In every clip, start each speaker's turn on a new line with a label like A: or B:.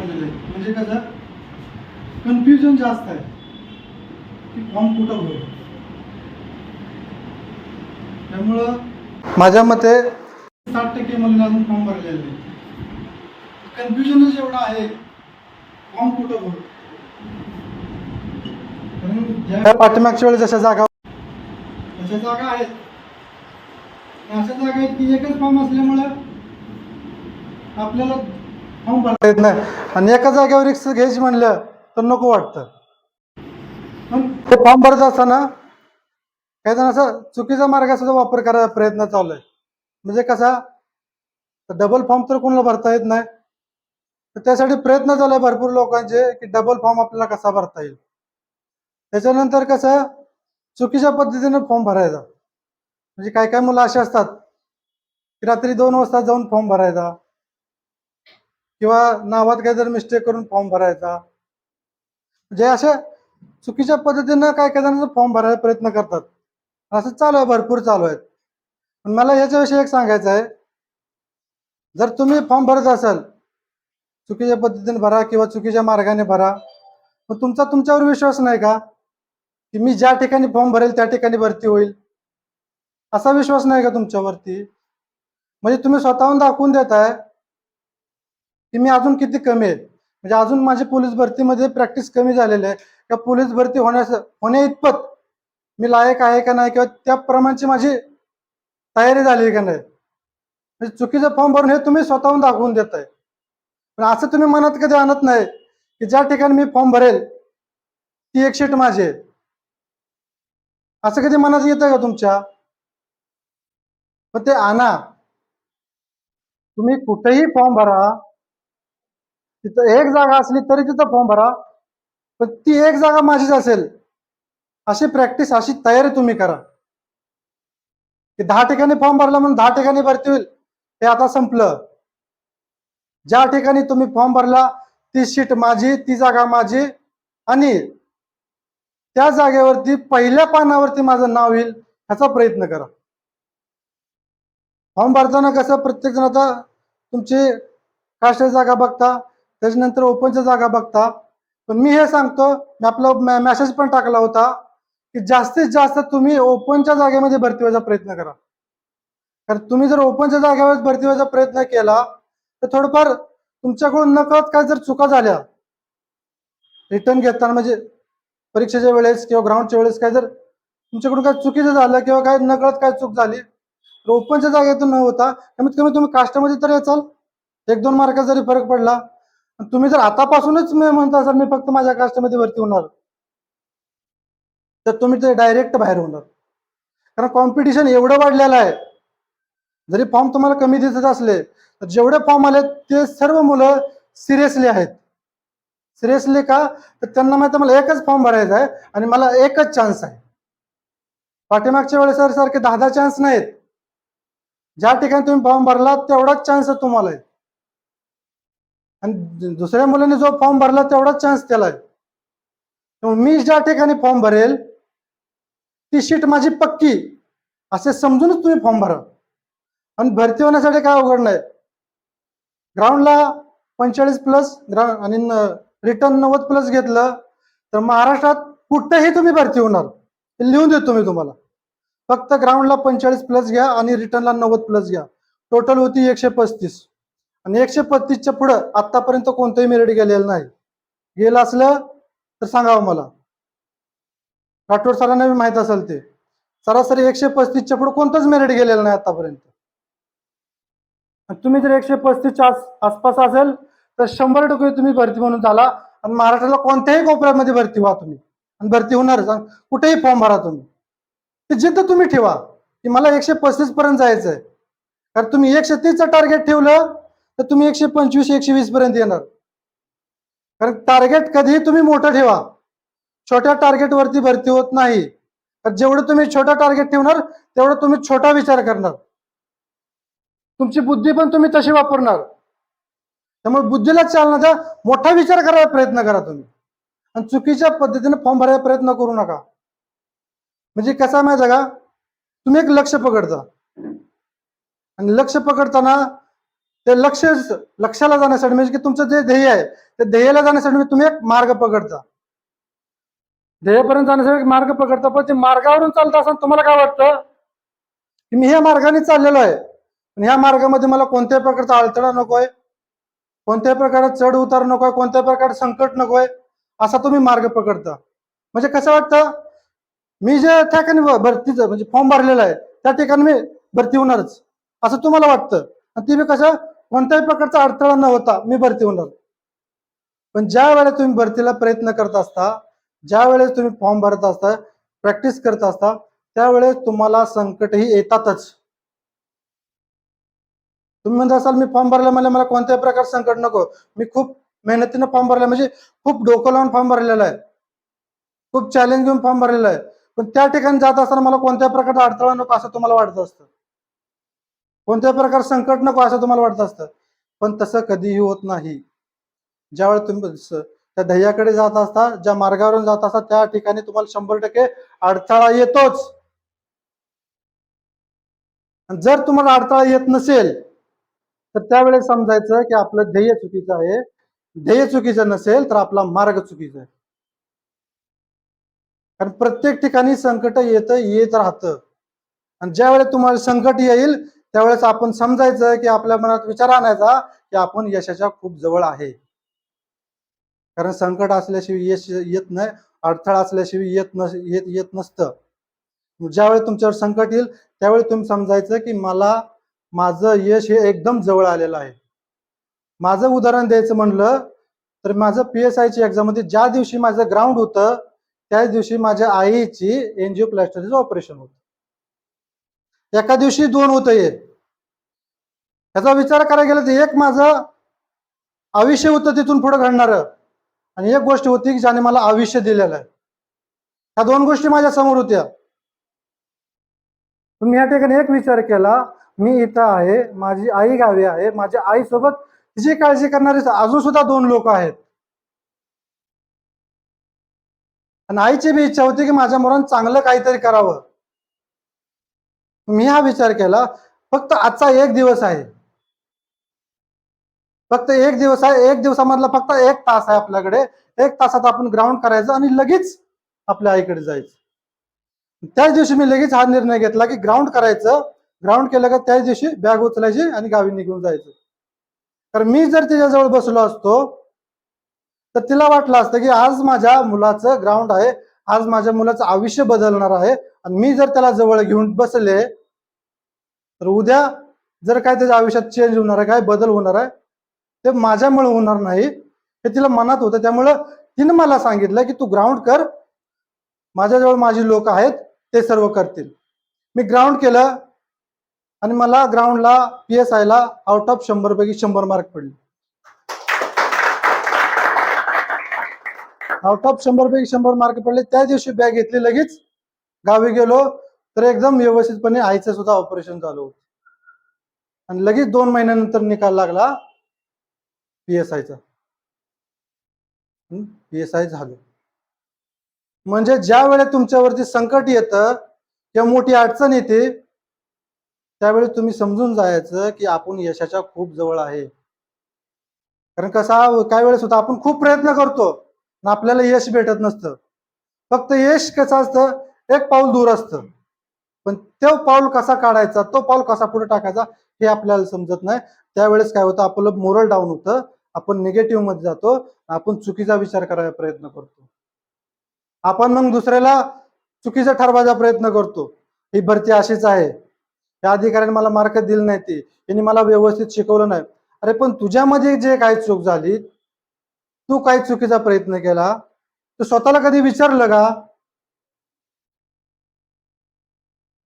A: भरलेले आहेत म्हणजे कसं? कन्फ्युजन जास्त आहे. की फॉर्म कुठं भरू त्यामुळं माझ्या मते साठ टक्के मुलींना अजून फॉर्म भरलेले नाही. कन्फ्युजनच एवढं आहे. फॉर्म कुठं भरू? कारण पाठीमागच्या वेळेस जशा जागा अशा जागा आहेत. अशा जागा आहेत की एकच फॉर्म असल्यामुळं आपल्याला फॉर्म भरता येत नाही. आणि एका जागेवर रिक्स घ्यायची म्हणलं तर नको वाटतं. ते फॉर्म भरत असताना काही जण असं चुकीचा मार्गाचा सुद्धा वापर करायचा प्रयत्न चालू आहे. म्हणजे कसा डबल फॉर्म तर कोणाला भरता येत नाही. तर त्यासाठी प्रयत्न चालू आहे भरपूर लोकांचे की डबल फॉर्म आपल्याला कसा भरता येईल. त्याच्यानंतर कसं चुकीच्या पद्धतीने फॉर्म भरायचा. म्हणजे काय काय मुलं असे असतात की रात्री दोन वाजता जाऊन फॉर्म भरायचा. किंवा नावात काहीतरी मिस्टेक करून फॉर्म भरायचा. म्हणजे अशा चुकीच्या पद्धतीनं काय काय जण फॉर्म भरायला प्रयत्न करतात. असं चालू आहे भरपूर चालू आहेत. पण मला याच्याविषयी एक सांगायचं आहे. जर तुम्ही फॉर्म भरत असाल चुकीच्या पद्धतीने भरा किंवा चुकीच्या मार्गाने भरा मग तुमचा तुमच्यावर विश्वास नाही का? की मी ज्या ठिकाणी फॉर्म भरेल त्या ठिकाणी भरती होईल. असा विश्वास नाही का तुमच्यावरती? म्हणजे तुम्ही स्वतःहून दाखवून देताय की मी अजून किती कमी आहे? म्हणजे अजून माझी पोलीस भरतीमध्ये प्रॅक्टिस कमी झालेली आहे. किंवा पोलीस भरती होण्यास होण्या इतपत मी लायक आहे का नाही किंवा त्या प्रमाणची माझी तयारी झाली आहे का नाही? म्हणजे चुकीचं फॉर्म भरून हे तुम्ही स्वतःहून दाखवून देताय. पण असं तुम्ही मनात कधी आणत नाही की ज्या ठिकाणी मी फॉर्म भरेल ती एक शीट माझी आहे. असं कधी मनात येतं का तुमच्या? पण ते आणा. तुम्ही कुठेही फॉर्म भरा. तिथं एक जागा असली तरी तिथं फॉर्म भरा. पण ती एक जागा माझीच असेल. अशी प्रॅक्टिस अशी तयारी तुम्ही करा. की दहा ठिकाणी फॉर्म भरला म्हणून दहा ठिकाणी भरती होईल. हे आता संपलं. ज्या ठिकाणी तुम्ही फॉर्म भरला ती शीट माझी ती जागा माझी आणि त्या जागेवरती पहिल्या पानावरती माझं नाव येईल ह्याचा प्रयत्न करा. फॉर्म भरताना कसं प्रत्येक जण आता तुमची कास्ट जागा बघता. त्याच्यानंतर ओपनच्या जागा बघता. पण मी हे सांगतो मी आपला मेसेज पण टाकला होता की जास्तीत जास्त तुम्ही ओपनच्या जागेमध्ये भरती व्हायचा प्रयत्न करा. कारण तुम्ही जर ओपनच्या जागेवर भरती व्हायचा प्रयत्न केला तर थोडंफार तुमच्याकडून नकळत काय जर चुका झाल्या रिटर्न घेताना म्हणजे परीक्षेच्या वेळेस किंवा ग्राउंडच्या वेळेस काय जर तुमच्याकडून काय चुकीचं झालं किंवा काय नकळत काय चूक झाली तर ओपनच्या जागेतून न होता कमीत कमी तुम्ही कास्टमध्ये तर याचाल. एक दोन मार्काचा जरी फरक पडला तुम्ही जर आतापासूनच मी म्हणता असाल मी फक्त माझ्या कास्टमध्ये भरती होणार. तर तुम्ही ते डायरेक्ट बाहेर होणार. कारण कॉम्पिटिशन एवढं वाढलेलं आहे. जरी फॉर्म तुम्हाला कमी दिसत असले तर जेवढे फॉर्म आले ते सर्व मुलं सिरियसली आहेत. सिरियसली का? तर त्यांना माहिती मला एकच फॉर्म भरायचा आहे आणि मला एकच चान्स आहे. पाठीमागच्या वेळेस सारखे दहा दहा चान्स नाहीत. ज्या ठिकाणी तुम्ही फॉर्म भरला तेवढाच चान्स आहे तुम्हाला आहे. आणि दुसऱ्या मुलाने जो फॉर्म भरला तेवढाच चान्स त्याला. आहे मी ज्या ठिकाणी फॉर्म भरेल ती शीट माझी पक्की. असे समजूनच तुम्ही फॉर्म भरा. आणि भरती होण्यासाठी काय अवघड नाही. ग्राउंडला पंचेचाळीस प्लस ग्राउंड आणि रिटर्न नव्वद प्लस घेतलं तर महाराष्ट्रात कुठेही तुम्ही भरती होणार. हे लिहून देतो मी तुम्हाला. फक्त ग्राउंडला पंचेचाळीस प्लस घ्या आणि रिटर्नला नव्वद प्लस घ्या. टोटल होती एकशे पस्तीस. आणि एकशे पस्तीसच्या पुढं आतापर्यंत कोणतंही मेरिट गेलेलं नाही. गेलं असलं तर सांगावं मला. राठोड सरांना मी माहीत असेल ते. सरासरी एकशे पस्तीसच्या पुढे कोणतंच मेरिट गेलेलं नाही आतापर्यंत तुम्ही जर एकशे पस्तीसच्या आसपास असेल तर शंभर टक्के तुम्ही भरती म्हणून झाला आणि महाराष्ट्राला कोणत्याही कोपऱ्यामध्ये भरती व्हा तुम्ही. आणि भरती होणारच. कुठेही फॉर्म भरा तुम्ही. ते जिद्द तुम्ही ठेवा की मला एकशे पस्तीस पर्यंत जायचं आहे कारण तुम्ही एकशे तीसचं टार्गेट ठेवलं तर तुम्ही एकशे पंचवीस एकशे वीस पर्यंत येणार. कारण टार्गेट कधीही तुम्ही मोठं ठेवा. छोट्या टार्गेट वरती भरती होत नाही. तर जेवढं तुम्ही छोटा टार्गेट ठेवणार तेवढं तुम्ही छोटा विचार करणार. तुमची बुद्धी पण तुम्ही तशी वापरणार. त्यामुळे बुद्धीला चालना द्या मोठा विचार करायला प्रयत्न करा तुम्ही. आणि चुकीच्या पद्धतीने फॉर्म भरायला प्रयत्न करू नका. म्हणजे कसा माहिती आहे का? तुम्ही एक लक्ष पकडता. आणि लक्ष पकडताना ते लक्ष लक्षाला जाण्यासाठी म्हणजे की तुमचं जे ध्येय आहे ते ध्येयाला जाण्यासाठी म्हणजे तुम्ही एक मार्ग पकडता. ध्येयापर्यंत जाण्यासाठी एक मार्ग पकडता पण ते मार्गावरून चालत असताना तुम्हाला काय वाटतं? की मी ह्या मार्गाने चाललेलो आहे. पण ह्या मार्गामध्ये मला कोणत्याही प्रकारचा अडथळा नकोय कोणत्याही प्रकारचा चढ उतार नकोय कोणत्याही प्रकारचं संकट नकोय असा तुम्ही मार्ग पकडता. म्हणजे कसं वाटतं? मी जे त्या ठिकाणी भरतीचं म्हणजे फॉर्म भरलेला आहे त्या ठिकाणी मी भरती होणारच. असं तुम्हाला वाटतं? आणि ते बी कसं कोणत्याही प्रकारचा अडथळा न होता मी भरती होणार पण ज्या वेळेला तुम्ही भरतीला प्रयत्न करत असता ज्या वेळेस तुम्ही फॉर्म भरत असता प्रॅक्टिस करत असता त्यावेळेस तुम्हाला संकटही येतातच. तुम्ही म्हणत असाल मी फॉर्म भरला म्हणजे मला कोणत्याही प्रकार संकट नको. मी खूप मेहनतीनं फॉर्म भरला म्हणजे खूप डोकं लावून फॉर्म भरलेला आहे. खूप चॅलेंज घेऊन फॉर्म भरलेला आहे. पण त्या ठिकाणी जात असताना मला कोणत्याही प्रकारचा अडथळा नको असं तुम्हाला वाटत असतं. कोणत्याही प्रकार संकट नको असं तुम्हाला वाटत असतं. पण तसं कधीही होत नाही. ज्यावेळेस तुम्ही त्या ध्येयाकडे जात असता ज्या मार्गावरून जात असता त्या ठिकाणी तुम्हाला शंभर टक्के अडथळा येतोच. जर तुम्हाला अडथळा येत नसेल तर त्यावेळेस समजायचं की आपलं ध्येय चुकीचं आहे. ध्येय चुकीचं नसेल तर आपला मार्ग चुकीचा आहे. कारण प्रत्येक ठिकाणी संकट येत येत राहतं. आणि ज्यावेळेस तुम्हाला संकट येईल त्यावेळेस आपण समजायचं की आपल्या मनात विचार आणायचा की आपण यशाच्या खूप जवळ आहे. कारण संकट असल्याशिवाय यश येत नाही अडथळा असल्याशिवाय येत नस येत येत नसतं. ज्यावेळी तुमच्यावर संकट येईल त्यावेळी तुम्ही समजायचं की मला माझं यश हे एकदम जवळ आलेलं आहे. माझं उदाहरण द्यायचं म्हणलं तर माझं पी एस आयची एक्झाममध्ये ज्या दिवशी माझं ग्राउंड होतं त्याच दिवशी माझ्या आईची एनजीओ प्लास्टरचं ऑपरेशन होतं. एका दिवशी दोन होतं हे. ह्याचा विचार करायला गेला तर एक माझं आयुष्य होतं तिथून पुढं घडणार. आणि एक गोष्ट होती की ज्याने मला आयुष्य दिलेलं आहे. ह्या दोन गोष्टी माझ्यासमोर होत्या. मी या ठिकाणी एक विचार केला मी इथं आहे माझी आई गावी आहे माझ्या आईसोबत तिची काळजी करणारे अजून सुद्धा दोन लोक आहेत. आणि आईची बी इच्छा होती की माझ्या मुलांना चांगलं काहीतरी करावं. मी हा विचार केला फक्त आजचा एक दिवस आहे. फक्त एक दिवस आहे एक दिवसामधला फक्त एक तास आहे आपल्याकडे. एक तासात आपण ग्राउंड करायचं आणि लगेच आपल्या आईकडे जायचं. त्याच दिवशी मी लगेच हा निर्णय घेतला की ग्राउंड करायचं. ग्राउंड केलं का त्याच दिवशी बॅग उचलायची आणि गावी निघून जायचं. कारण मी जर तिच्याजवळ बसलो असतो तर तिला वाटलं असतं की आज माझ्या मुलाचं ग्राउंड आहे. आज माझ्या मुलाचं आयुष्य बदलणार आहे. आणि मी जर त्याला जवळ घेऊन बसले तर उद्या जर काय त्याच्या आयुष्यात चेंज होणार आहे काय बदल होणार आहे ते माझ्यामुळे होणार नाही हे तिला मनात होतं. त्यामुळं तिनं मला सांगितलं की तू ग्राउंड कर. माझ्याजवळ माझी लोक आहेत ते सर्व करतील. मी ग्राउंड केलं आणि मला ग्राउंडला पी एस आयला आउट ऑफ शंभर पैकी शंभर मार्क पडले. आउट ऑफ शंभर पैकी शंभर मार्क पडले. त्या दिवशी बॅग घेतली लगेच गावी गेलो. तर एकदम व्यवस्थितपणे आईचं सुद्धा ऑपरेशन चालू होतं. आणि लगेच दोन महिन्यानंतर निकाल लागला पी एस आयचा पी एस आय झालं. म्हणजे ज्या वेळेस तुमच्यावरती संकट येतं किंवा मोठी अडचण येते त्यावेळी तुम्ही समजून जायचं की आपण यशाच्या खूप जवळ आहे. कारण कसा काय वेळेस होता आपण खूप प्रयत्न करतो आपल्याला यश भेटत नसतं. फक्त यश कसं असतं एक पाऊल दूर असतं. पण तो पाऊल कसा काढायचा तो पाऊल कसा पुढे टाकायचा हे आपल्याला समजत नाही. त्यावेळेस काय होतं आपलं मोरल डाऊन होतं. आपण निगेटिव्हमध्ये जातो. आपण चुकीचा विचार करायचा प्रयत्न करतो. आपण मग दुसऱ्याला चुकीचा ठरवायचा प्रयत्न करतो. ही भरती अशीच आहे. या अधिकाऱ्याने मला मार्क दिले नाही ते. यांनी मला व्यवस्थित शिकवलं नाही. अरे पण तुझ्यामध्ये जे काही चूक झाली तू काही चुकीचा प्रयत्न केला तू स्वतःला कधी विचारलं का?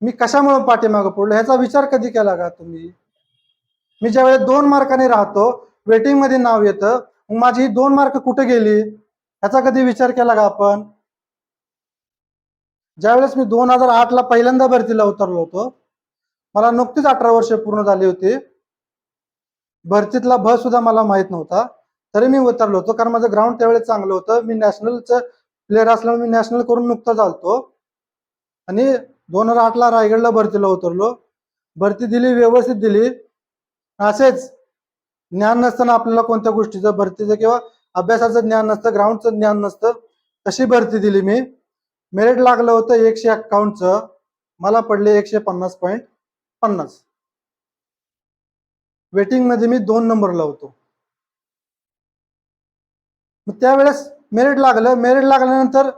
A: मी कशामुळे पाठीमागं पडलो? ह्याचा विचार कधी केला का तुम्ही? मी ज्यावेळेस दोन मार्काने राहतो वेटिंगमध्ये नाव येतं मग माझी ही दोन मार्क कुठे गेली? ह्याचा कधी विचार केला का आपण? ज्यावेळेस मी दोन हजार आठ ला पहिल्यांदा भरतीला उतरलो होतो मला नुकतीच अठरा वर्ष पूर्ण झाली होती. भरतीतला भ सुद्धा मला माहीत नव्हता. तरी मी उतरलो होतो कारण माझं ग्राउंड त्यावेळेस चांगलं होतं. मी नॅशनलचं प्लेअर असल्यामुळे मी नॅशनल करून नुकता चालतो आणि दोन हजार आठला रायगडला भरतीला उतरलो. भरती दिली व्यवस्थित दिली. असेच ज्ञान नसताना आपल्याला कोणत्या गोष्टीचं भरतीचं किंवा अभ्यासाचं ज्ञान नसतं ग्राउंडचं ज्ञान नसतं तशी भरती दिली मी. मेरिट लागलं होतं एकशे अकाउंटचं मला पडले एकशे पन्नास पॉईंट पन्नास. वेटिंगमध्ये मी दोन नंबरला होतो. मग त्यावेळेस मेरिट लागलं. मेरिट लागल्यानंतर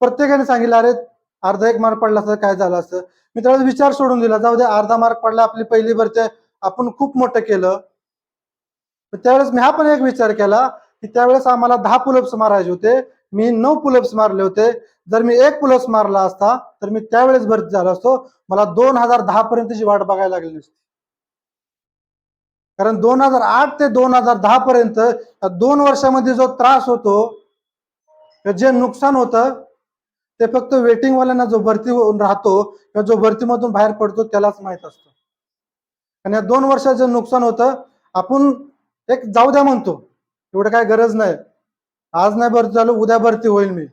A: प्रत्येकाने सांगितलं अरे अर्धा एक मार्क पडला असतं काय झालं असतं? मी त्यावेळेस विचार सोडून दिला. जाऊ दे अर्धा मार्क पडला आपली पहिली भरती आपण खूप मोठं केलं. त्यावेळेस मी हा पण एक विचार केला की त्यावेळेस आम्हाला दहा पुलप्स मारायचे होते. मी नऊ पुलप्स मारले होते. जर मी एक पुलप्स मारला असता तर मी त्यावेळेस भरती झालो असतो. मला दोन हजार दहा पर्यंतची वाट बघायला लागली नसती कारण दोन हजार आठ ते दोन हजार दहा पर्यंत या दोन वर्षामध्ये जो त्रास होतो जे नुकसान होतं ते फक्त वेटिंग वाल्यांना जो भरती होऊन राहतो किंवा जो भरतीमधून बाहेर पडतो त्यालाच माहीत असतं. आणि या दोन वर्षाचं नुकसान होतं आपण एक जाऊ द्या म्हणतो एवढं काय गरज नाही. आज नाही भरती झालं उद्या भरती होईल मी.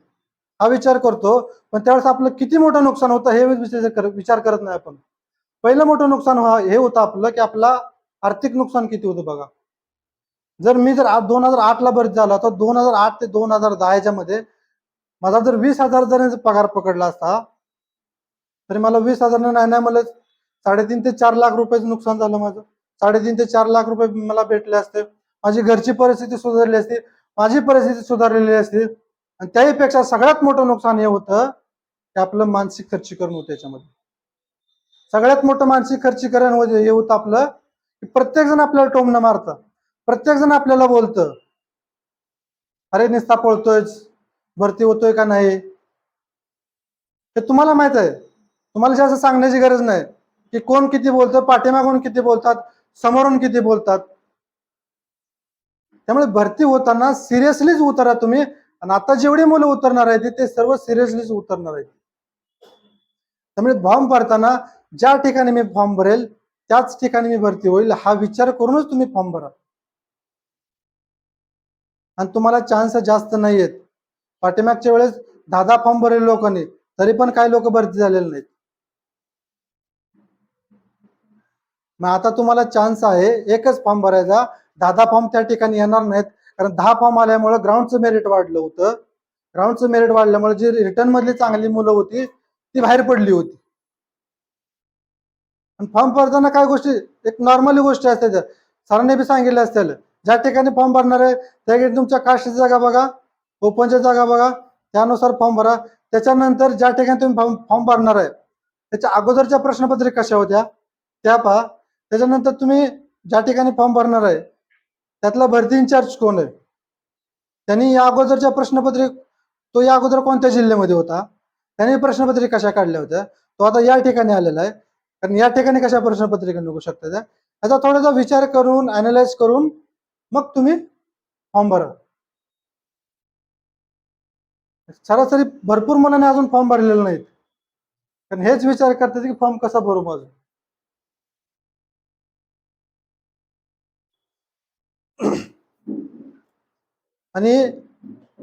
A: हा विचार करतो पण त्यावेळेस आपलं किती मोठं नुकसान होतं हे विचार विचार करत नाही आपण. पहिलं मोठं नुकसान हे होतं आपलं की आपला आर्थिक नुकसान किती होतं बघा. जर मी जर आज दोन हजार आठ ला भरती झाला तर दोन हजार आठ ते दोन हजार दहा मध्ये माझा जर वीस हजार जर पगार पकडला असता तरी मला वीस हजार नाही नाही मला साडेतीन ते चार लाख रुपयाचं नुकसान झालं माझं. साडेतीन ते चार लाख रुपये मला भेटले असते. माझी घरची परिस्थिती सुधारली असती माझी परिस्थिती सुधारलेली असती. आणि त्याहीपेक्षा सगळ्यात मोठं नुकसान हे होतं की आपलं मानसिक खर्चीकरण होतं त्याच्यामध्ये सगळ्यात मोठं मानसिक खर्चीकरण म्हणजे हे होतं आपलं की प्रत्येक जण आपल्याला टोमणं मारतं. प्रत्येक जण आपल्याला बोलतं. अरे निस्ता पळतोय भरती होतोय का नाही? हे तुम्हाला माहीत आहे. तुम्हाला जास्त सांगण्याची गरज नाही. की कोण किती बोलतं पाठीमागून किती बोलतात समोरून किती बोलतात. त्यामुळे भरती होताना सिरियसलीच उतरा तुम्ही. आणि आता जेवढी मुलं उतरणार आहेत ते सर्व सिरियसलीच उतरणार आहेत. त्यामुळे फॉर्म भरताना ज्या ठिकाणी मी फॉर्म भरेल त्याच ठिकाणी मी भरती होईल हा विचार करूनच तुम्ही फॉर्म भरा. आणि तुम्हाला चान्स जास्त नाही आहेत पाठीमागच्या वेळेस दहा दहा फॉर्म भरले लोकांनी तरी पण काही लोक भरती झालेले नाहीत. मग आता तुम्हाला चान्स आहे एकच फॉर्म भरायचा. दहा दहा फॉर्म त्या ठिकाणी येणार नाहीत. कारण दहा फॉर्म आल्यामुळे ग्राउंडचं मेरिट वाढलं होतं. ग्राउंडचं मेरिट वाढल्यामुळे जी रिटर्न मधली चांगली मुलं होती ती बाहेर पडली होती. आणि फॉर्म भरताना काय गोष्टी एक नॉर्मली गोष्टी असतात सरांनी बी सांगितलं असतील ज्या ठिकाणी फॉर्म भरणार आहे त्या ठिकाणी तुमच्या कास्टची जागा बघा. ओपनच्या जागा बघा त्यानुसार फॉर्म भरा. त्याच्यानंतर ज्या ठिकाणी तुम्ही फॉर्म फॉर्म भरणार आहे त्याच्या अगोदरच्या प्रश्नपत्रिका कशा होत्या त्या पहा. त्याच्यानंतर तुम्ही ज्या ठिकाणी फॉर्म भरणार आहे त्यातला भरती इन्चार्ज कोण आहे? त्यांनी या अगोदरच्या प्रश्नपत्रिक तो या अगोदर कोणत्या जिल्ह्यामध्ये होता? त्यांनी प्रश्नपत्रिका कशा काढल्या होत्या? तो आता या ठिकाणी आलेला आहे. कारण या ठिकाणी कशा प्रश्नपत्रिका निघू शकतात? याचा थोडासा विचार करून अनालाइज करून मग तुम्ही फॉर्म भरा. सरासरी भरपूर मुलांनी अजून फॉर्म भरलेले नाहीत. कारण हेच विचार करतात की फॉर्म कसा भरू माझा? आणि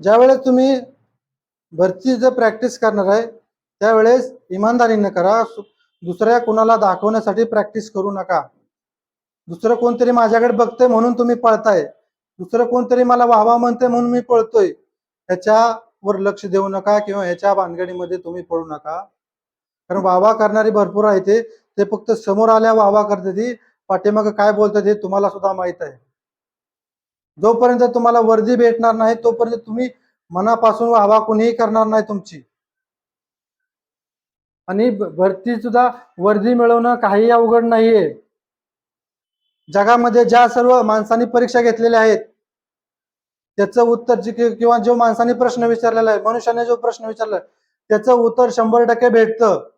A: ज्यावेळेस तुम्ही भरतीचं प्रॅक्टिस करणार आहे त्यावेळेस इमानदारीने करा. दुसऱ्या कोणाला दाखवण्यासाठी प्रॅक्टिस करू नका. दुसरं कोणतरी माझ्याकडे बघतंय म्हणून तुम्ही पळताय. दुसरं कोणतरी मला वाहवा म्हणते म्हणून मी पळतोय. त्याच्या वर लक्ष देऊ नका किंवा ह्याच्या भानगडीमध्ये तुम्ही पडू नका. कारण वावा करणारी भरपूर आहे ते ते फक्त समोर आल्या वावा करते ती पाठीमागं काय बोलतात हे तुम्हाला सुद्धा माहीत आहे. जोपर्यंत तुम्हाला वर्दी भेटणार नाही तोपर्यंत तुम्ही मनापासून वावा कोणीही करणार नाही तुमची. आणि भरती सुद्धा वर्दी मिळवणं काही अवघड नाहीये. जगामध्ये ज्या सर्व माणसांनी परीक्षा घेतलेल्या आहेत त्याचं उत्तर जे किंवा जो माणसाने प्रश्न विचारलेला आहे मनुष्याने जो प्रश्न विचारलाय त्याचं उत्तर शंभर टक्के भेटतं.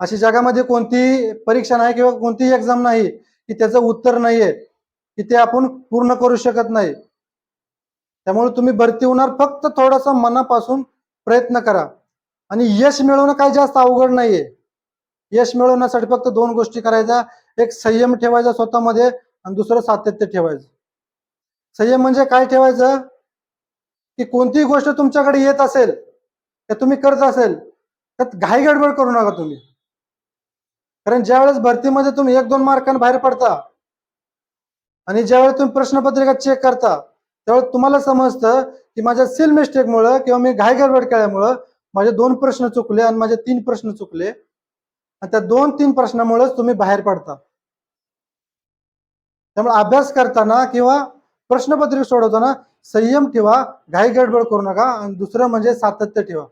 A: अशी जगामध्ये कोणतीही परीक्षा नाही किंवा कोणतीही एक्झाम नाही की त्याचं उत्तर नाहीये की ते आपण पूर्ण करू शकत नाही. त्यामुळे तुम्ही भरती होणार फक्त थोडासा मनापासून प्रयत्न करा. आणि यश मिळवणं काही जास्त अवघड नाहीये. यश मिळवण्यासाठी फक्त दोन गोष्टी करायच्या. एक संयम ठेवायचा स्वतःमध्ये आणि दुसरं सातत्य ठेवायचं. संयम म्हणजे काय ठेवायचं? की कोणतीही गोष्ट तुमच्याकडे येत असेल तर तुम्ही करत असेल तर घाई गडबड करू नका तुम्ही. कारण ज्यावेळेस भरतीमध्ये तुम्ही एक दोन मार्कांना बाहेर पडता आणि ज्यावेळेस तुम्ही प्रश्नपत्रिका चेक करता त्यावेळेस तुम्हाला समजतं की माझ्या सिल मिस्टेकमुळं किंवा मी घाय गडबड केल्यामुळं माझे दोन प्रश्न चुकले आणि माझे तीन प्रश्न चुकले. आणि त्या दोन तीन प्रश्नामुळेच तुम्ही बाहेर पडता. त्यामुळे अभ्यास करताना किंवा प्रश्नपत्रिका सोडवताना संयम ठेवा घाई गडबड करू नका आणि दुसरं म्हणजे सातत्य ठेवा.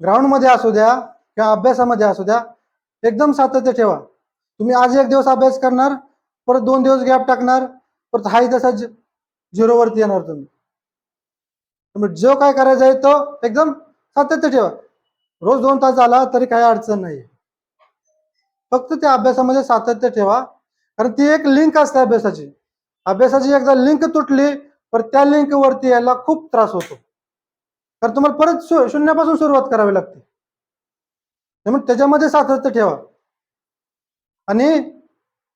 A: ग्राउंडमध्ये असू द्या किंवा अभ्यासामध्ये असू द्या एकदम सातत्य ठेवा. तुम्ही आज एक दिवस अभ्यास करणार परत दोन दिवस गॅप टाकणार परत हाही तसा झिरोवरती येणार तुम्ही. तुम्ही जो काय करायचा आहे तो एकदम सातत्य ठेवा. रोज दोन तास झाला तरी काही अडचण नाही. फक्त त्या अभ्यासामध्ये सातत्य ठेवा. कारण ती एक लिंक असते अभ्यासाची. अभ्यासाची एकदा लिंक तुटली तर त्या लिंक वरती यायला खूप त्रास होतो. तर तुम्हाला परत शून्यापासून सुरुवात करावी लागते. म्हणून त्याच्यामध्ये सातत्य ठेवा. आणि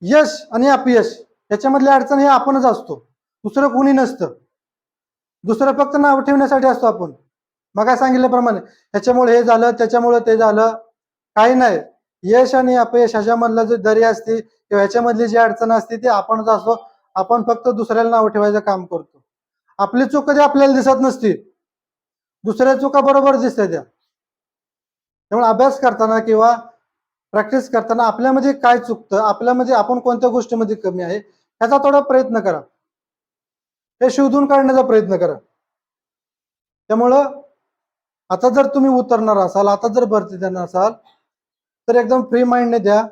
A: यश आणि अपयश याच्यामधली अडचण हे आपणच असतो. दुसरं कोणी नसतं. दुसरं फक्त नाव ठेवण्यासाठी असतो आपण. मग काय सांगितल्याप्रमाणे ह्याच्यामुळे हे झालं त्याच्यामुळे ते झालं. काही नाही. यश आणि अपयश ह्याच्यामधलं जे दरी असते किंवा ह्याच्यामधली जी अडचण असते ती आपणच असतो. आपण फक्त दुसऱ्याला नाव ठेवायचं काम करतो. आपली चूक कधी आपल्याला दिसत नसती दुसऱ्या चुका बरोबर दिसते त्या. त्यामुळे अभ्यास करताना किंवा प्रॅक्टिस करताना आपल्यामध्ये काय चुकतं आपल्यामध्ये आपण कोणत्या गोष्टीमध्ये कमी आहे ह्याचा थोडा प्रयत्न करा. हे शोधून काढण्याचा प्रयत्न करा. त्यामुळं आता जर तुम्ही उतरणार असाल आता जर भरती देणार असाल तर एकदम फ्री माइंडने द्या.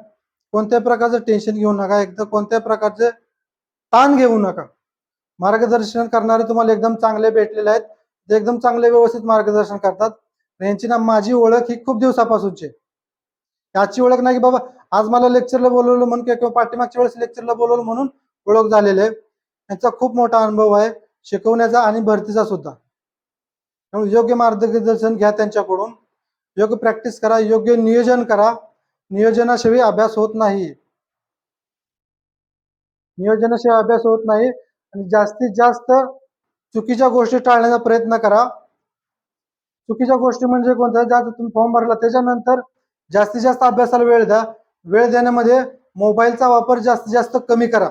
A: कोणत्याही प्रकारचं टेन्शन घेऊ नका. एकदम कोणत्याही प्रकारचे ताण घेऊ नका. मार्गदर्शन करणारे तुम्हाला एकदम चांगले भेटलेले आहेत. ते एकदम चांगले व्यवस्थित मार्गदर्शन करतात. यांची ना माझी ओळख ही खूप दिवसापासूनची याची ओळख नाही की बाबा आज मला लेक्चरला बोलवलं म्हणून किंवा पाठीमागच्या वेळेस लेक्चरला बोलवलं म्हणून ओळख झालेली आहे. यांचा खूप मोठा अनुभव आहे. शिकवण्याचा आणि भरतीचा सुद्धा. त्यामुळे योग्य मार्गदर्शन घ्या त्यांच्याकडून. योग्य प्रॅक्टिस करा. योग्य नियोजन करा. नियोजनाशिवाय अभ्यास होत नाही. नियोजनाशिवाय अभ्यास होत नाही. आणि जास्तीत जास्त चुकीच्या गोष्टी टाळण्याचा प्रयत्न करा. चुकीच्या गोष्टी म्हणजे कोणत्या? ज्या तुम्ही फॉर्म भरला त्याच्यानंतर जास्तीत जास्त अभ्यासाला वेळ द्या. वेळ देण्यामध्ये मोबाईलचा वापर जास्तीत जास्त कमी करा.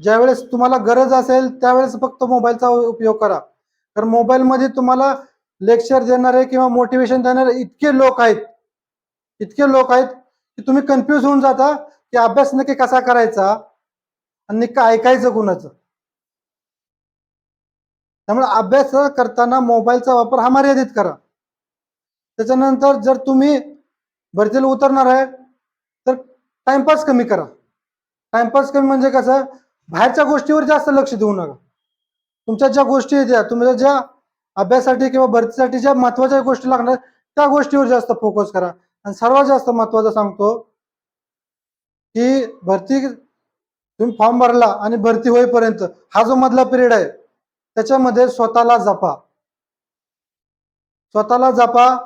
A: ज्यावेळेस तुम्हाला गरज असेल त्यावेळेस फक्त मोबाईलचा उपयोग करा. कारण मोबाईलमध्ये तुम्हाला लेक्चर देणारे किंवा मोटिवेशन देणारे इतके लोक आहेत. इतके लोक आहेत की तुम्ही कन्फ्यूज होऊन जाता. की अभ्यास नक्की कसा करायचा आणि नक्की ऐकायचं कुणाचं? त्यामुळे अभ्यास करताना मोबाईलचा वापर हा मर्यादित करा. त्याच्यानंतर जर तुम्ही भरतीला उतरणार आहे तर टाइमपास कमी करा. टाइमपास कमी म्हणजे कसं? बाहेरच्या गोष्टीवर जास्त लक्ष देऊ नका. तुमच्या ज्या गोष्टी आहेत त्या तुमच्या ज्या अभ्यासासाठी किंवा भरतीसाठी ज्या महत्त्वाच्या गोष्टी लागणार त्या गोष्टीवर जास्त फोकस करा. आणि सर्वात जास्त महत्वाचं सांगतो की भरती तुम्ही फॉर्म भरला आणि भरती होईपर्यंत हा जो मधला पिरियड आहे त्याच्यामध्ये स्वतःला जपा. स्वतःला जपा.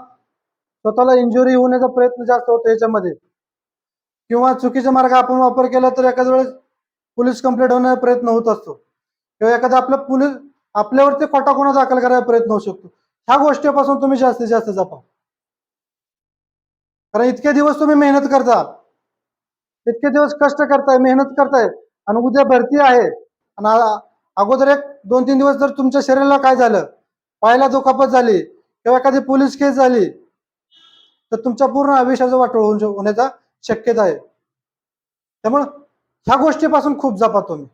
A: स्वतःला इंजुरी होण्याचा प्रयत्न जास्त होतो याच्यामध्ये. किंवा चुकीचा मार्ग आपण वापर केला तर एखाद्या वेळेस पोलीस कंप्लेंट होण्याचा प्रयत्न होत असतो. किंवा एखादा आपला पोलीस आपल्यावरती खोटा गुन्हा दाखल करायचा प्रयत्न होऊ शकतो. ह्या गोष्टीपासून तुम्ही जास्तीत जास्त जपा. कारण इतके दिवस तुम्ही मेहनत करता. इतके दिवस कष्ट करताय मेहनत करताय आणि उद्या भरती आहे. आणि अगोदर एक दोन तीन दिवस जर तुमच्या शरीराला काय झालं पायाला दुखापत झाली किंवा एखादी पोलीस केस झाली तर तुमच्या पूर्ण आयुष्याचं वाटोळ होऊन होण्याचा शक्यता आहे. त्यामुळं ह्या गोष्टीपासून खूप जपा तुम्ही.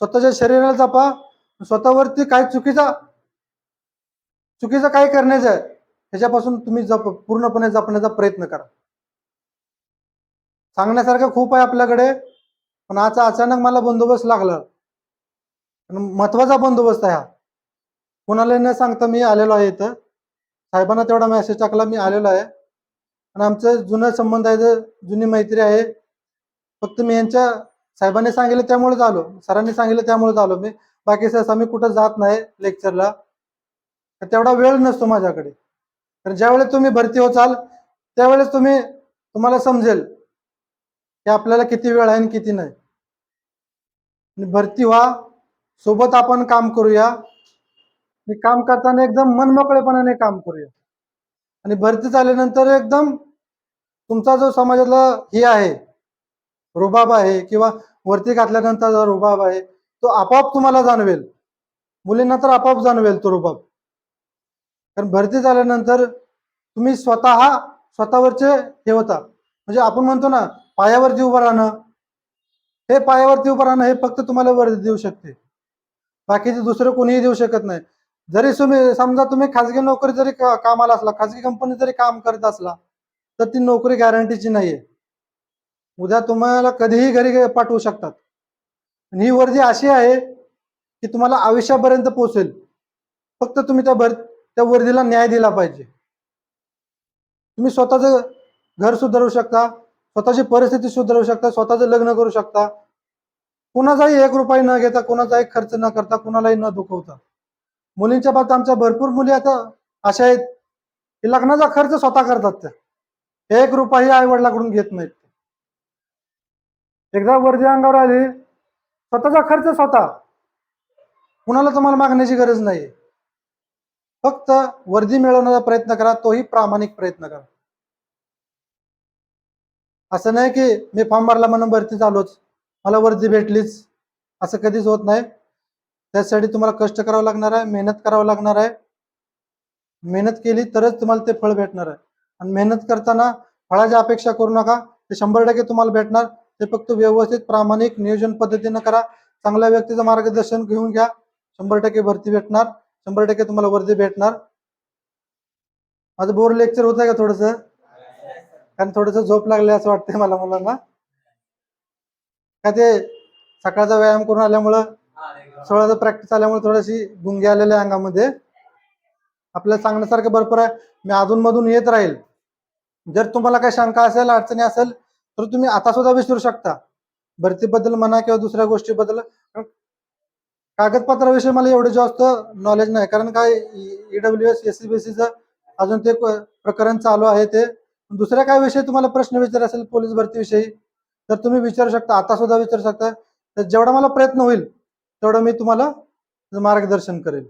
A: स्वतःच्या शरीराला जपा. स्वतःवरती काय चुकीचा चुकीचं काय करण्याचं आहे ह्याच्यापासून तुम्ही जप पूर्णपणे जपण्याचा प्रयत्न करा. सांगण्यासारखं खूप आहे आपल्याकडे पण आज अचानक मला बंदोबस्त लागला. महत्त्वाचा बंदोबस्त आहे हा. कोणाला न सांगता मी आलेलो आहे इथं. साहेबांना तेवढा मेसेज टाकला मी आलेलो आहे. आणि आमचं जुनं संबंध आहे जुनी मैत्री आहे. फक्त मी यांच्या साहेबांनी सांगितलं त्यामुळेच आलो. सरांनी सांगितलं त्यामुळेच आलो मी. बाकी सहसा मी कुठं जात नाही लेक्चरला तेवढा वेळ नसतो माझ्याकडे. तर ज्यावेळेस तुम्ही भरती होचाल त्यावेळेस तुम्ही तुम्हाला समजेल. हे आपल्याला किती वेळ आहे आणि किती नाही. भरती व्हा. सोबत आपण काम करूया. आणि काम करताना एकदम मनमोकळेपणाने काम करूया. आणि भरती झाल्यानंतर एकदम तुमचा जो समाजातला हे आहे रुबाब आहे किंवा वरती घातल्यानंतर जो रुबाब आहे तो आपोआप तुम्हाला जाणवेल. मुलींना तर आपोआप जाणवेल तो रुबाब. कारण भरती झाल्यानंतर तुम्ही स्वतः स्वतःवरचे हे होता म्हणजे आपण म्हणतो ना पायावरती उभं राहणं हे पायावरती उभं राहणं हे फक्त तुम्हाला वर्दी देऊ शकते. बाकीचे दुसरं कोणीही देऊ शकत नाही. जरी तुम्ही समजा तुम्ही खाजगी नोकरी जरी का- कामाला असला खाजगी कंपनी जरी काम करत असला तर ती नोकरी गॅरंटीची नाहीये. उद्या तुम्हाला कधीही घरी पाठवू शकतात. आणि ही वर्दी अशी आहे की तुम्हाला आयुष्यापर्यंत पोहोचेल. फक्त तुम्ही त्या भर त्या वर्दीला न्याय दिला पाहिजे. तुम्ही स्वतःचं घर सुधारू शकता. स्वतःची परिस्थिती सुधारू शकता स्वतःचं लग्न करू शकता. कुणाचाही एक रुपये न घेता कुणाचाही खर्च न करता कुणालाही न दुखवता. मुलींच्या बाबतीत आमच्या भरपूर मुली आता अशा आहेत की लग्नाचा खर्च स्वतः करतात त्या. एक रुपयाही आई वडिलाकडून घेत नाहीत एकदा वर्दी अंगावर आली स्वतःचा खर्च स्वतः. कुणाला तुम्हाला मागण्याची गरज नाही फक्त वर्दी मिळवण्याचा प्रयत्न करा तोही प्रामाणिक प्रयत्न करा. असं नाही की मी फॉर्म भरला म्हणून भरती झालोच. मला वर्दी भेटलीच. असं कधीच होत नाही. त्यासाठी तुम्हाला कष्ट करावं लागणार आहे मेहनत करावं लागणार आहे. मेहनत केली तरच तुम्हाला ते फळ भेटणार आहे. आणि मेहनत करताना फळाची अपेक्षा करू नका. ते शंभर टक्के तुम्हाला भेटणार. ते फक्त व्यवस्थित प्रामाणिक नियोजन पद्धतीनं करा. चांगल्या व्यक्तीचं मार्गदर्शन घेऊन घ्या. शंभर टक्के भरती भेटणार. शंभर टक्के तुम्हाला वर्दी भेटणार. माझं बोर लेक्चर होत आहे का थोडस? कारण थोडस झोप लागले असं वाटतंय मला मुलांना. का ते सकाळचा व्यायाम करून आल्यामुळं सोळाचा प्रॅक्टिस आल्यामुळे थोडीशी गुंगी आलेल्या अंगामध्ये. आपल्याला सांगण्यासारखं भरपूर आहे. मी अधूनमधून येत राहील. जर तुम्हाला काही शंका असेल अडचणी असेल तर तुम्ही आता सुद्धा विसरू शकता. भरतीबद्दल म्हणा किंवा दुसऱ्या गोष्टीबद्दल. कागदपत्राविषयी मला एवढं जास्त नॉलेज नाही. कारण काय EW S S C B सीचं अजून ते प्रकरण चालू आहे ते. दुसऱ्या काय विषयी तुम्हाला प्रश्न विचार असेल पोलीस भरतीविषयी तर तुम्ही विचारू शकता आता सुद्धा विचारू शकता. तर जेवढा मला प्रयत्न होईल तेवढं मी तुम्हाला मार्गदर्शन करेल.